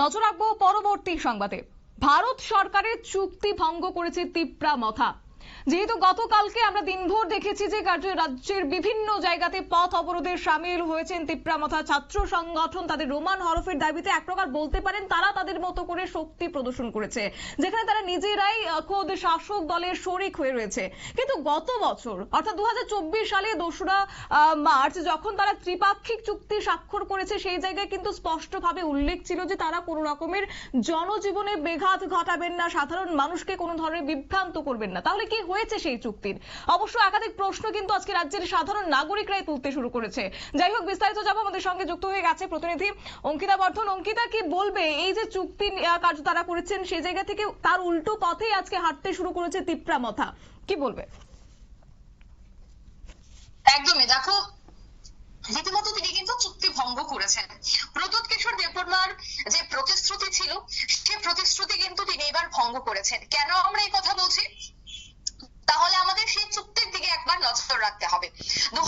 নজর রাখব পরবর্তী সংবাদে। ভারত সরকারের চুক্তি ভঙ্গ করেছে তিপ্রা মথা। যেহেতু গতকালকে আমরা দিনভর দেখেছি যে রাজ্যের বিভিন্ন জায়গাতে পথ অবরোধে সামিল হয়েছেন তিপ্রামথা ছাত্র সংগঠন। তাদের রোমান হরফের দাবিতে এক প্রকার বলতে পারেন, তারা তাদের মতো করে শক্তি প্রদর্শন করেছে। যেখানে তারা নিজেরাই খোদ শাসক দলের শরিক হয়ে রয়েছে। কিন্তু গত বছর, অর্থাৎ দু সালে দোসরা মার্চ, যখন তারা ত্রিপাক্ষিক চুক্তি স্বাক্ষর করেছে, সেই জায়গায় কিন্তু স্পষ্টভাবে উল্লেখ ছিল যে তারা কোনো রকমের জনজীবনে বেঘাত ঘটাবেন না, সাধারণ মানুষকে কোনো ধরনের বিভ্রান্ত করবেন না। তাহলে কি হয়েছে সেই চুক্তির? অবশ্য একাধিক প্রশ্ন কিন্তু আজকে রাজ্যের সাধারণ নাগরিকরাই তুলতে শুরু করেছে। যাই হোক, বিস্তারিত যাব আমাদের সঙ্গে যুক্ত হয়ে গেছে প্রতিনিধি অঙ্কিতা বর্ধন। অঙ্কিতা, কি বলবে? এই যে চুক্তি কার্য তারা করেছেন সেই জায়গা থেকে তার উল্টো পথেই আজকে হাঁটতে শুরু করেছে তিপ্রা মথা। কি বলবে? একদমই। দেখো, রীতিমতো তিনি কিন্তু চুক্তি ভঙ্গ করেছেন প্রদ্যোৎ কিশোর দেববর্মার যে প্রতিশ্রুতি ছিল সে প্রতিশ্রুতি কিন্তু তিনি এবার ভঙ্গ করেছেন কেন আমরা এই কথা বলছি তাহলে আমাদের সেই চুক্তির দিকে একবার নজর রাখতে হবে দু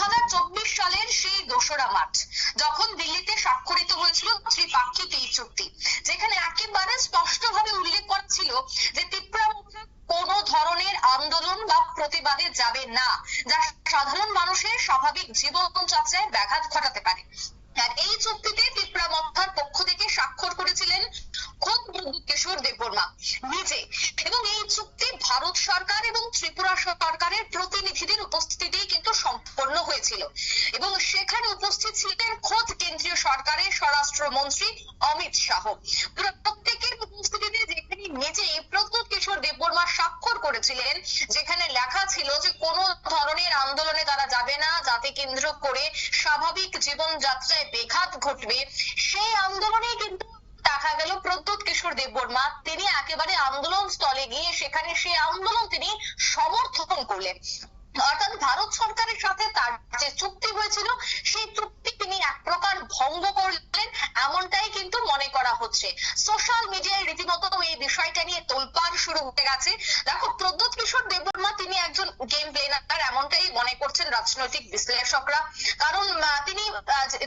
সালের সেই দোসরা মার্চ যখন দিল্লিতে স্বাক্ষরিত হয়েছিল ত্রিপাক্ষিক এই চুক্তি যেখানে একেবারে স্পষ্টভাবে উল্লেখ করা ছিল যে ত্রিপুরা কোন ধরনের আন্দোলন বা প্রতিবাদে যাবে না। যা সাধারণ মানুষের স্বাভাবিক জীবনযাত্রায় ব্যাঘাত ঘটাতে পারে। আর এই চুক্তিতে ত্রিপুরা মথার পক্ষ থেকে স্বাক্ষর করেছিলেন খোদ কিশোর দেববর্মা নিজে। এবং এই চুক্তি ভারত সরকার এবং ত্রিপুরা সরকারের প্রতিনিধিদের উপস্থিতিতেই কিন্তু সম্পন্ন হয়েছিল। এবং সেখানে উপস্থিত ছিলেন খোদ কেন্দ্রীয় সরকারের স্বরাষ্ট্রমন্ত্রী অমিত শাহ। প্রত্যেকের উপস্থিতিতে যেখানে নিজে প্রদ্যুৎ কিশোর দেববর্মা স্বাক্ষর করেছিলেন, যেখানে লেখা ছিল যে কোন ধরনের আন্দোলনে তারা যাবে না, যাতে কেন্দ্র করে স্বাভাবিক জীবনযাত্রায় বেঘাত ঘটবে। সেই আন্দোলনে কিন্তু দেখা গেল প্রদ্যুৎ কিশোর দেববর্মা। তিনি একেবারে আন্দোলন স্থলে গিয়ে সেখানে সেই আন্দোলন তিনি সমর্থন করলেন। অর্থাৎ ভারত সরকারের সাথে তার যে চুক্তি হয়েছিল, সেই চুক্তি তিনি এক প্রকার ভঙ্গ করলেন, এমনটাই কিন্তু মনে করা হচ্ছে। সোশ্যাল মিডিয়ায় রীতিমতো তোলপাড় শুরু হয়ে গেছে। দেখো, প্রদ্যুৎ কিশোর দেববর্মা তিনি একজন গেম প্লেনার এমনটাই মনে করছেন রাজনৈতিক বিশ্লেষকরা। কারণ তিনি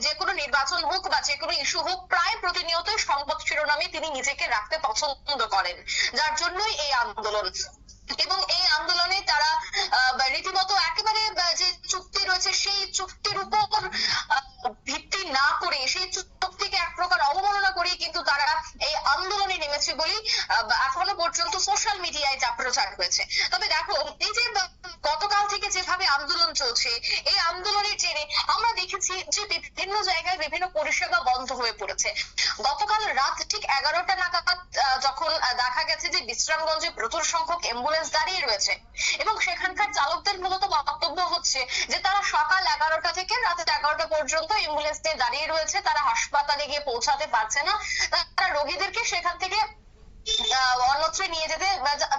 যে কোনো নির্বাচন হোক বা যে কোনো ইস্যু হোক, প্রায় প্রতিনিয়ত সংবাদ শিরোনামে তিনি নিজেকে রাখতে পছন্দ করেন। যার জন্যই এই আন্দোলন। এবং এই আন্দোলনে তারা আহ, বা রীতিমতো একেবারে আহ, যে চুক্তি রয়েছে সেই চুক্তির উপর আহ, ভিত্তি না করে সেই চুক্তিকে এক প্রকার অবমাননা করে কিন্তু তারা এই আন্দোলনে নেমেছে বলেই আহ, বা এখনও পর্যন্ত সোশ্যাল মিডিয়ায় যা প্রচার হয়েছে তবে দেখো এই যে আহ, গতকাল থেকে যেভাবে আন্দোলন চলছে এই আন্দোলনের জেরে আমরা দেখেছি যে বিভিন্ন জায়গায় বিভিন্ন পরিষেবা বন্ধ হয়ে পড়েছে। গতকাল রাত ঠিক এগারোটা নাগাদ যখন দেখা গেছে যে বিশ্রামগঞ্জে প্রচুর সংখ্যক অ্যাম্বুলেন্স দাঁড়িয়ে রয়েছে এবং সেখানকার চালকদের মূলত বক্তব্য হচ্ছে যে তারা সকাল এগারোটা থেকে রাত এগারোটা পর্যন্ত অ্যাম্বুলেন্স নিয়ে দাঁড়িয়ে রয়েছে। তারা হাসপাতালে গিয়ে পৌঁছাতে পারছে না। তারা রোগীদেরকে সেখান থেকে অন্যত্র নিয়ে যেতে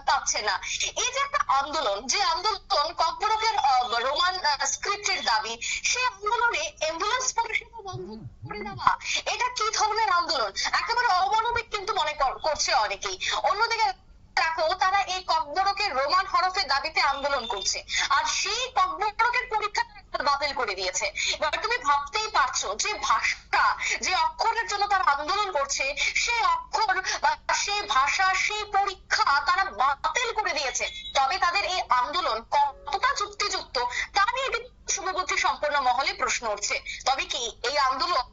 পারছে না। এই যে একটা আন্দোলন যে আন্দোলন কর্পোরেটের রোমান স্ক্রিপ্টের দাবি সেই আন্দোলনে অ্যাম্বুলেন্স পরিষেবা বন্ধ করে দেওয়া এটা কি ধরনের আন্দোলন? একেবারে অমানবিক কিন্তু মনে কর- করছে অনেকেই। অন্যদিকে দেখো তারা এই ককবরকের রোমান হরফের দাবিতে আন্দোলন করছে। আর সেই ককবরকের পরীক্ষা বাতিল করে দিয়েছে। এবার তুমি ভাবতেই পারছ যে ভাষা, যে অক্ষরের জন্য তারা আন্দোলন করছে, সেই অক্ষর বা সেই ভাষা, সেই পরীক্ষা তারা বাতিল করে দিয়েছে। তবে তাদের এই আন্দোলন কতটা যুক্তিযুক্ত, তা নিয়ে শুভবুদ্ধি সম্পন্ন মহলে প্রশ্ন উঠছে। তবে কি এই আন্দোলন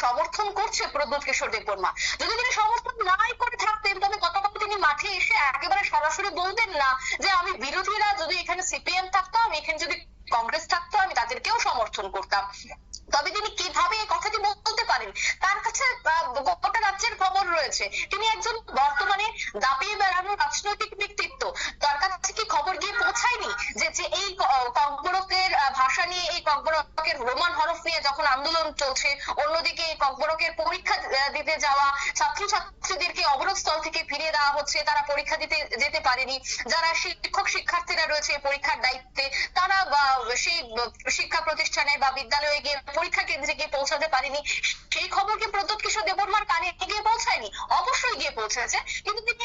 সমর্থন করছে প্রদ্যোৎ কিশোর দেববর্মা? যদি তিনি সমর্থন নাই করে থাকতেন, তবে গতকাল তিনি মাঠে এসে একেবারে সরাসরি বলতেন না যে আমি বিরোধীরা, যদি এখানে সিপিএম থাকতো, আমি এখানে যদি কংগ্রেস থাকতো আমি তাদেরকেও সমর্থন করতাম। তবে তিনি কীভাবে এই কথাটি বলতে পারেন? তার কাছে গোটা রাজ্যের খবর রয়েছে। তিনি একজন বর্তমানে দাপিয়ে বেড়ানো রাজনৈতিক ব্যক্তিত্ব। খবর গিয়ে পৌঁছায়নি যে যে এই ককবরকের ভাষা নিয়ে এই ককবরকের রোমান হরফ নিয়ে যখন আন্দোলন চলছে, অন্যদিকে এই ককবরকের পরীক্ষা দিতে যাওয়া, ছাত্রছাত্রীদেরকে অবরোধ স্থল থেকে ফিরিয়ে দেওয়া হচ্ছে, তারা পরীক্ষা দিতে যেতে পারেনি। যারা শিক্ষক শিক্ষার্থীরা রয়েছে পরীক্ষার দায়িত্বে, তারা সেই, শিক্ষা প্রতিষ্ঠানে বা বিদ্যালয়ে গিয়ে পরীক্ষা কেন্দ্রে গিয়ে পৌঁছাতে পারেনি। সেই খবর কি প্রদ্যোৎ কিশোর দেববর্মার কানে গিয়ে পৌঁছায়নি? অবশ্যই গিয়ে পৌঁছেছে। কিন্তু তিনি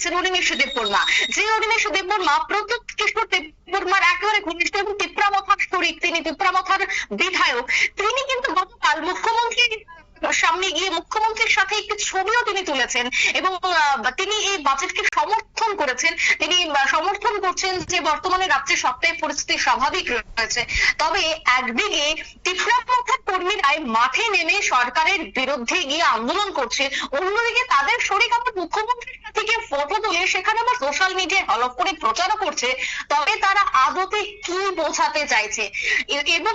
করছেন অনিমেষ দেববর্মা। যে অনিমেষ দেববর্মা প্রদ্যুৎ কিশোর দেববর্মার একেবারে ঘনিষ্ঠ এবং তিপ্রামথার শরিক তিনি তিপ্রামথার বিধায়ক। তিনি কিন্তু গতকাল মুখ্যমন্ত্রী সামনে গিয়ে মুখ্যমন্ত্রীর সাথে একটি ছবিও তিনি তুলেছেন এবং তিনি এই বাজেটকে সমর্থন করেছেন। তিনি সমর্থন করছেন যে বর্তমানে রাজ্যের সবটাই পরিস্থিতি স্বাভাবিক রয়েছে। তবে একদিকে মাঠে নেমে সরকারের বিরুদ্ধে গিয়ে আন্দোলন করছে, অন্যদিকে তাদের শরীর আবার মুখ্যমন্ত্রীর সাথে গিয়ে ফটো তুলে সেখানে আবার সোশ্যাল মিডিয়ায় হলফ করে প্রচারও করছে। তবে তারা আদতে কি বোঝাতে চাইছে? এবং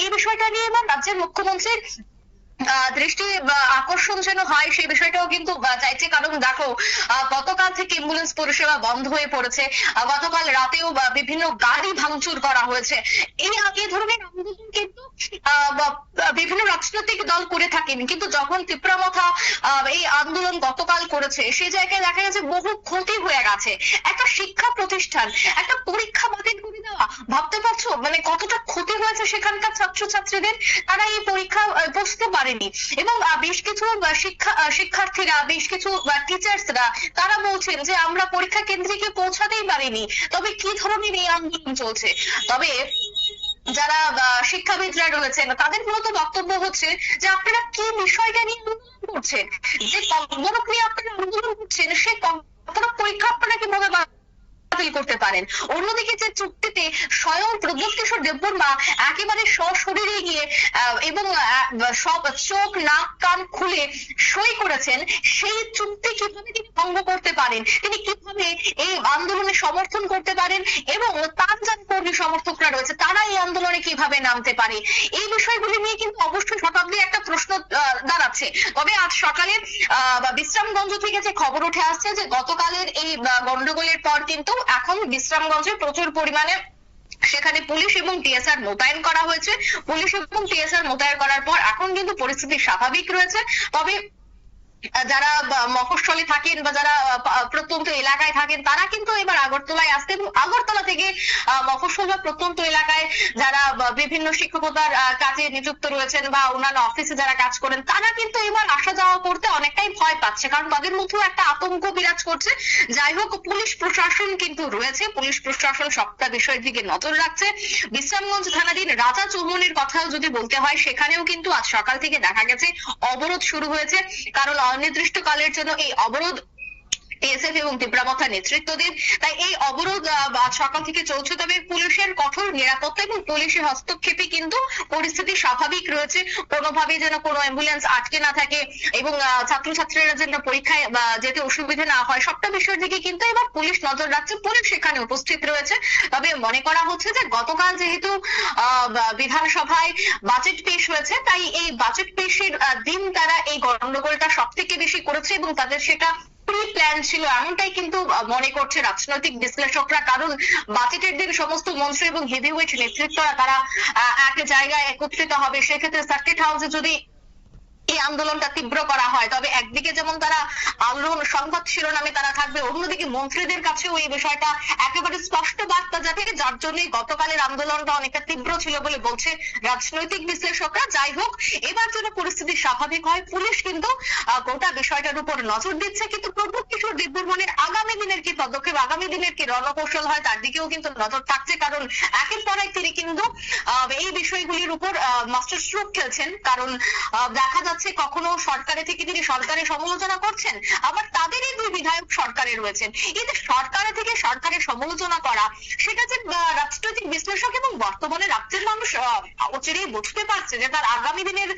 এই বিষয়টা নিয়ে এবার রাজ্যের মুখ্যমন্ত্রীর দৃষ্টি আকর্ষণ যেন হয়, সেই বিষয়টাও কিন্তু চাইছে। কারণ দেখো গতকাল থেকে অ্যাম্বুলেন্স পরিষেবা বন্ধ হয়ে পড়েছে। গতকাল রাতেও বিভিন্ন গাড়ি ভাঙচুর করা হয়েছে। এই এই ধরনের আন্দোলন কিন্তু বিভিন্ন রাজনৈতিক দল করে থাকেন। কিন্তু যখন তীব্রমথা এই আন্দোলন গতকাল করেছে, সেই জায়গায় দেখা গেছে বহু ক্ষতি হয়ে গেছে। একটা শিক্ষা প্রতিষ্ঠান, একটা পরীক্ষা বাতিল করে দেওয়া, ভাবতে পারছ? মানে কতটা ক্ষতি হয়েছে সেখানকার ছাত্রছাত্রীদের? তারা এই পরীক্ষা বসতে পারেনি। এবং আহ, বেশ কিছু শিক্ষা শিক্ষার্থীরা বেশ কিছু টিচার্সরা তারা বলছেন যে আমরা পরীক্ষা কেন্দ্রে গিয়ে পৌঁছাতেই পারিনি। তবে কি ধরনের এই আন্দোলন চলছে? তবে যারা শিক্ষাবিদরা রয়েছেন তাদের মূলত বক্তব্য হচ্ছে যে আপনারা কি বিষয়টা নিয়ে আন্দোলন করছেন? যে কর্মরত নিয়ে আপনারা আন্দোলন করছেন সে পরীক্ষা আপনারা কীভাবে বাতিল করতে পারেন। অন্যদিকে যে চুক্তিতে স্বয়ং প্রদ্যোৎ কিশোর দেববর্মা একেবারে সশরীরে গিয়ে এবং সব চোখ, নাক, কান খুলে সই করেছেন, সেই চুক্তি কীভাবে তিনি ভঙ্গ করতে পারেন? তিনি কীভাবে এই আন্দোলনে সমর্থন করতে পারেন? এবং তার যারা কর্মী সমর্থকরা রয়েছে, তারা এই আন্দোলনে কীভাবে নামতে পারে? এই বিষয়গুলি নিয়ে কিন্তু অবশ্যই শতাব্দী একটা প্রশ্ন দাঁড়াচ্ছে। তবে আজ সকালে বিশ্রামগঞ্জ থেকে যে খবর উঠে আসছে যে গতকালের এই গন্ডগোলের পর কিন্তু এখন বিশ্রামগঞ্জে প্রচুর পরিমাণে সেখানে পুলিশ এবং টিএসআর মোতায়েন করা হয়েছে। পুলিশ এবং টিএসআর মোতায়েন করার পর এখন কিন্তু পরিস্থিতি স্বাভাবিক রয়েছে। তবে যারা মফস্বলে থাকেন বা যারা প্রত্যন্ত এলাকায় থাকেন, তারা কিন্তু এবার আগরতলায় আসতে এবং আগরতলা থেকে মফস্বল বা প্রত্যন্ত এলাকায় যারা বিভিন্ন শিক্ষকতার কাজে নিযুক্ত রয়েছেন বা অন্যান্য অফিসে যারা কাজ করেন, তারা কিন্তু এবার আসা যাওয়া করতে অনেকটাই ভয় পাচ্ছে। কারণ তাদের মধ্যেও একটা আতঙ্ক বিরাজ করছে। যাই হোক, পুলিশ প্রশাসন কিন্তু রয়েছে। পুলিশ প্রশাসন সবটা বিষয়ের দিকে নজর রাখছে। বিশ্রামগঞ্জ থানাধীন রাজা চৌমনের কথাও যদি বলতে হয়, সেখানেও কিন্তু আজ সকাল থেকে দেখা গেছে, অবরোধ শুরু হয়েছে। কারণ অনির্দিষ্টকালের জন্য এই অবরোধ টিএসএফ এবং তীব্রামথা নেতৃত্বদের তাই এই অবরোধ সকাল থেকে চলছে। তবে পুলিশের কঠোর নিরাপত্তা এবং পুলিশের হস্তক্ষেপে কিন্তু পরিস্থিতি স্বাভাবিক রয়েছে। কোনোভাবে যেন কোনো অ্যাম্বুলেন্স আটকে না থাকে এবং ছাত্রছাত্রীরা যেন পরীক্ষায় যেতে অসুবিধা না হয়, সবটা বিষয়ের দিকে কিন্তু এবার পুলিশ নজর রাখছে। পুলিশ সেখানে উপস্থিত রয়েছে। তবে মনে করা হচ্ছে যে গতকাল যেহেতু বিধানসভায় বাজেট পেশ হয়েছে, তাই এই বাজেট পেশের দিন তারা এই গন্ডগোলটা সব থেকে বেশি করেছে এবং তাদের সেটা প্রি প্ল্যান ছিল, এমনটাই কিন্তু মনে করছে রাজনৈতিক বিশ্লেষকরা। কারণ বাজেটের দিন সমস্ত মন্ত্রী এবং হেভিওয়েট নেতৃত্বরা তারা এক জায়গায় একত্রিত হবে। সেক্ষেত্রে সার্কিট হাউসে যদি এই আন্দোলনটা তীব্র করা হয়। তবে একদিকে যেমন তারা আন্দোলন সংবাদ শিরোনামে তারা থাকবে, অন্যদিকে মন্ত্রীদের কাছেও এই বিষয়টা একেবারে স্পষ্ট বার্তা যাবে যার জন্য গতকালের আন্দোলনটা অনেকটা তীব্র ছিল বলে বলছে রাজনৈতিক বিশ্লেষকরা। যাই হোক, এবার যেন পরিস্থিতি স্বাভাবিক হয়, পুলিশ কিন্তু গোটা বিষয়টার উপর নজর দিচ্ছে, কিন্তু প্রভু কিশোর দেববর্মনের আগামী দিনের কি পদক্ষেপ, আগামী দিনের কি রণকৌশল হয়, তার দিকেও কিন্তু নজর থাকছে, কারণ একের পর এক তিনি কিন্তু এই বিষয়গুলির উপর মাস্টার স্ট্রোক খেলছেন। কারণ দেখা যাচ্ছে কখনো সরকারে থেকে তিনি সরকারের সমালোচনা করছেন, আবার তাদেরই দুই বিধায়ক সরকারে রয়েছেন। এই যে সরকারে থেকে সরকারের সমালোচনা করা, সেটা যে রাজনৈতিক বিশ্লেষক এবং বর্তমানে রাজ্যের মানুষ অচিরেই বুঝতে পারছে যে তার আগামী দিনের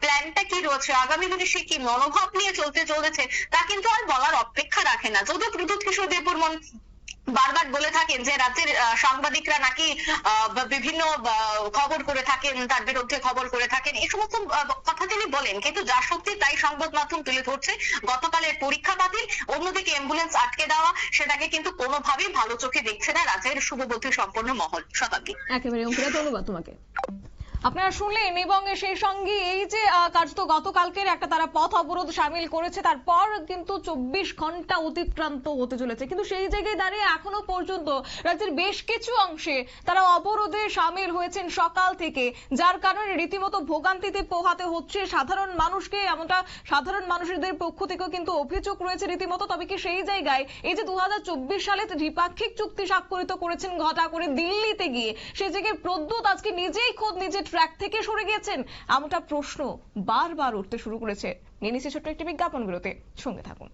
প্ল্যানটা কি রয়েছে, আগামী দিনে সে কি মনোভাব নিয়ে চলতে চলেছে, তা কিন্তু আর বলার অপেক্ষা রাখে না। যদিও প্রদ্যুৎ কিশোর দেববর্মন বারবার বলে থাকেন যে রাজ্যের সাংবাদিকরা নাকি বিভিন্ন খবর করে থাকেন, তার বিরুদ্ধে খবর করে থাকেন, এই সমস্ত কথা তিনি বলেন। কিন্তু যা সত্যি তাই সংবাদ মাধ্যম তুলে ধরছে, গতকালের পরীক্ষা বাতিল, অন্যদিকে অ্যাম্বুলেন্স আটকে দেওয়া, সেটাকে কিন্তু কোনোভাবেই ভালো চোখে দেখছে না রাজ্যের শুভবুদ্ধি সম্পন্ন মহল শতাব্দী। একেবারে ধন্যবাদ তোমাকে। আপনারা শুনলেন এবং সেই সঙ্গে এই যে কার্যত গতকালকের একটা তারা পথ অবরোধ সামিল করেছে, তারপর কিন্তু চব্বিশ ঘণ্টা অতিক্রান্ত হতে চলেছে। কিন্তু সেই জায়গায় দাঁড়িয়ে এখনও পর্যন্ত রাজ্যের বেশ কিছু অংশে তারা অবরোধে সামিল হয়েছেন সকাল থেকে, যার কারণে রীতিমতো ভোগান্তিতে পোহাতে হচ্ছে সাধারণ মানুষকে, এমনটা সাধারণ মানুষদের পক্ষ থেকেও কিন্তু অভিযোগ রয়েছে রীতিমতো। তবে কি সেই জায়গায় এই যে দু হাজার চব্বিশ সালে দ্বিপাক্ষিক চুক্তি স্বাক্ষরিত করেছেন ঘটা করে দিল্লিতে গিয়ে সেই জায়গায় প্রদ্যুৎ আজকে নিজেই খোদ নিজে ট্র্যাক থেকে সরে গিয়েছেন এমনটা প্রশ্ন বারবার উঠতে শুরু করেছে। নিয়ে নিচ্ছে ছোট্ট একটি বিজ্ঞাপন বিরতি সঙ্গে থাকুন।